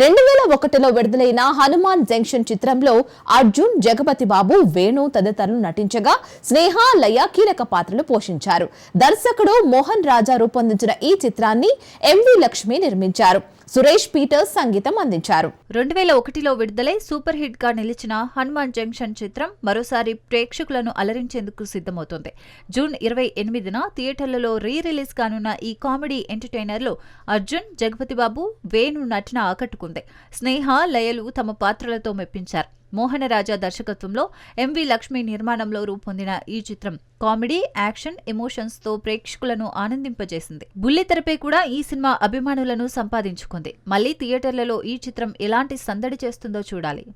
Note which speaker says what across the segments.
Speaker 1: రెండు వేల ఒకటిలో విడుదలైన హనుమాన్ జంక్షన్ చిత్రంలో అర్జున్ జగపతి బాబు వేణు తదితరులు నటించగా స్నేహ లయ కీలక పాత్రలు పోషించారు. దర్శకుడు మోహన్ రాజా రూపొందించిన ఈ చిత్రాన్ని ఎంవి లక్ష్మి నిర్మించారు. సురేష్ పీటర్స్ సంగీతం అందించారు.
Speaker 2: రెండు వేల ఒకటిలో విడుదలై సూపర్ హిట్గా నిలిచిన హనుమాన్ జంక్షన్ చిత్రం మరోసారి ప్రేక్షకులను అలరించేందుకు సిద్ధమవుతోంది. జూన్ ఇరవై ఎనిమిదిన థియేటర్లలో రీ రిలీజ్ కానున్న ఈ కామెడీ ఎంటర్టైనర్లో అర్జున్ జగపతి బాబు వేణు నటన ఆకట్టుకుంది. స్నేహ లయలు తమ పాత్రలతో మెప్పించారు. మోహనరాజా దర్శకత్వంలో ఎంవి లక్ష్మి నిర్మాణంలో రూపొందిన ఈ చిత్రం కామెడీ యాక్షన్ ఎమోషన్స్తో ప్రేక్షకులను ఆనందింపజేసింది. బుల్లితెరపై కూడా ఈ సినిమా అభిమానులను సంపాదించుకుంది. మళ్ళీ థియేటర్లలో ఈ చిత్రం ఎలాంటి సందడి చేస్తుందో చూడాలి.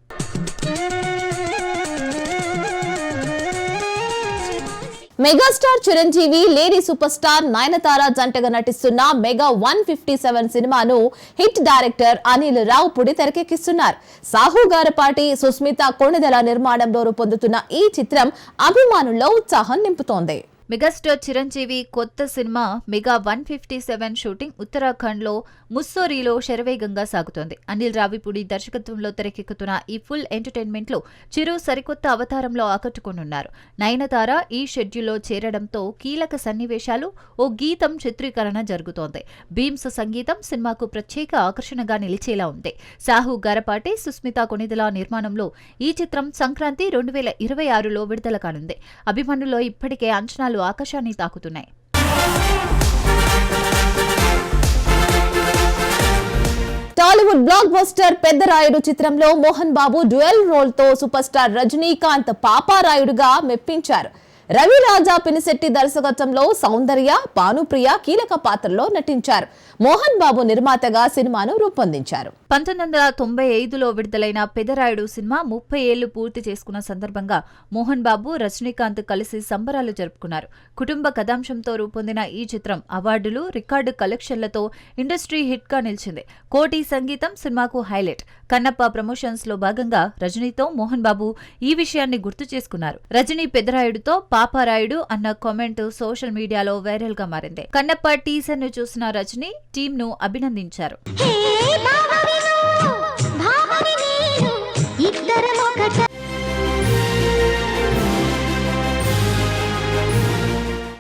Speaker 1: Megastar Chiranjeevi lady super star Nayanthara జంటగా నటిస్తున్న మెగా వన్ ఫిఫ్టీ సెవెన్ సినిమాను హిట్ డైరెక్టర్ అనిల్ రావుపుడి తెరకెక్కిస్తున్నారు. సాహు గారపాటి సుస్మిత కొణిదెల నిర్మాణంలో రూపొందుతున్న ఈ చిత్రం అభిమానుల్లో ఉత్సాహం నింపుతోంది.
Speaker 2: మెగాస్టార్ చిరంజీవి కొత్త cinema mega one fifty seven shooting ఉత్తరాఖండ్లో ముస్సోరీలో శరవేగంగా సాగుతోంది. అనిల్ రావిపూడి దర్శకత్వంలో తెరకెక్కుతున్న ఈ ఫుల్ ఎంటర్టైన్మెంట్లో చిరు సరికొత్త అవతారంలో ఆకట్టుకోనున్నారు. నయనతార ఈ షెడ్యూల్లో చేరడంతో కీలక సన్నివేశాలు ఓ గీతం చిత్రీకరణ జరుగుతోంది. భీమ్స్ సంగీతం సినిమాకు ప్రత్యేక ఆకర్షణగా నిలిచేలా ఉంది. సాహు గారపాటి సుస్మిత కొనిదల నిర్మాణంలో ఈ చిత్రం సంక్రాంతి రెండు వేల ఇరవై ఆరులో విడుదల కానుంది. అభిమానుల్లో ఇప్పటికే అంచనాలు ఆకాశాన్ని తాకుతున్నాయి.
Speaker 1: టాలీవుడ్ బ్లాక్ బస్టర్ పెద్దరాయుడు చిత్రంలో మోహన్ బాబు డ్యూయల్ రోల్తో సూపర్ స్టార్ రజనీకాంత్ పాపారాయుడుగా మెప్పించారు. రవి రాజా పినిశెట్టి దర్శకత్వంలో సౌందర్య భానుప్రియ కీలక పాత్రలో నటించారు. మోహన్ బాబు నిర్మాతగా సినిమాను రూపొందించారు.
Speaker 2: పంతొమ్మిది వందల తొంభై ఐదులో విడుదలైన పెదరాయుడు సినిమా ముప్పై ఏళ్ళు పూర్తి చేసుకున్న సందర్భంగా మోహన్ బాబు రజనీకాంత్ కలిసి సంబరాలు జరుపుకున్నారు. కుటుంబ కథాంశంతో రూపొందిన ఈ చిత్రం అవార్డులు రికార్డు కలెక్షన్లతో ఇండస్ట్రీ హిట్గా నిలిచింది. కోటి సంగీతం సినిమాకు హైలైట్. కన్నప్ప ప్రమోషన్స్లో భాగంగా రజనీతో మోహన్ బాబు ఈ విషయాన్ని గుర్తు చేసుకున్నారు. రజనీ పెదరాయుడుతో పాపారాయుడు అన్న కామెంట్ సోషల్ మీడియాలో వైరల్గా మారింది. కన్నప్ప టీజర్ను చూసిన రజని టీం ను అభినందించారు.
Speaker 3: హే